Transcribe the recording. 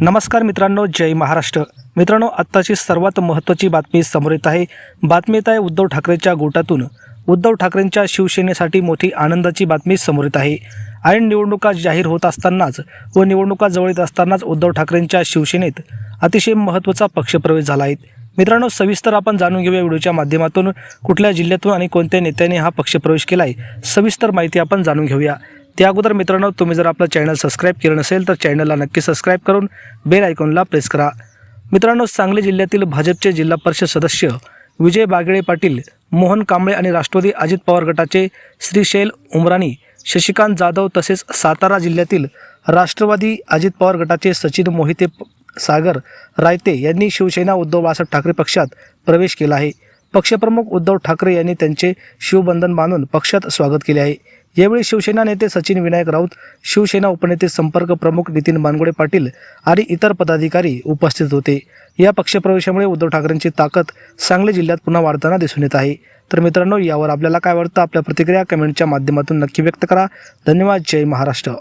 नमस्कार मित्रांनो जय महाराष्ट्र. मित्रांनो आत्ताची सर्वात महत्त्वाची बातमी समोर येत आहे. बातमी येत आहे उद्धव ठाकरेंच्या गोटातून. उद्धव ठाकरेंच्या शिवसेनेसाठी मोठी आनंदाची बातमी समोर येत आहे. ऐन निवडणुका जाहीर होत असतानाच व निवडणुका जवळ येत असतानाच उद्धव ठाकरेंच्या शिवसेनेत अतिशय महत्त्वाचा पक्षप्रवेश झाला आहे. मित्रांनो सविस्तर आपण जाणून घेऊया व्हिडिओच्या माध्यमातून कुठल्या जिल्ह्यातून आणि कोणत्या नेत्याने हा पक्षप्रवेश केला आहे सविस्तर माहिती आपण जाणून घेऊया. त्या अगोदर मित्रांनो तुम्ही जर आपलं चॅनल सबस्क्राईब केलं नसेल तर चॅनलला नक्की सबस्क्राईब करून बेल आयकॉनला प्रेस करा. मित्रांनो सांगली जिल्ह्यातील भाजपचे जिल्हा परिषद सदस्य विजय बागळे पाटील मोहन कांबळे आणि राष्ट्रवादी अजित पवार गटाचे श्रीशैल उमराणी शशिकांत जाधव तसेच सातारा जिल्ह्यातील राष्ट्रवादी अजित पवार गटाचे सचिन मोहिते सागर रायते यांनी शिवसेना उद्धव बाळासाहेब ठाकरे पक्षात प्रवेश केला आहे. पक्षप्रमुख उद्धव ठाकरे यांनी त्यांचे शिवबंधन बांधून पक्षात स्वागत केले आहे. यावेळी शिवसेना नेते सचिन विनायक राऊत शिवसेना उपनेते संपर्क प्रमुख नितीन मानगुडे पाटील आणि इतर पदाधिकारी उपस्थित होते. या पक्षप्रवेशामुळे उद्धव ठाकरेंची ताकद सांगली जिल्ह्यात पुन्हा वाढताना दिसून येत आहे. तर मित्रांनो यावर आपल्याला काय वाटतं? आपल्या प्रतिक्रिया कमेंटच्या माध्यमातून नक्की व्यक्त करा. धन्यवाद. जय महाराष्ट्र.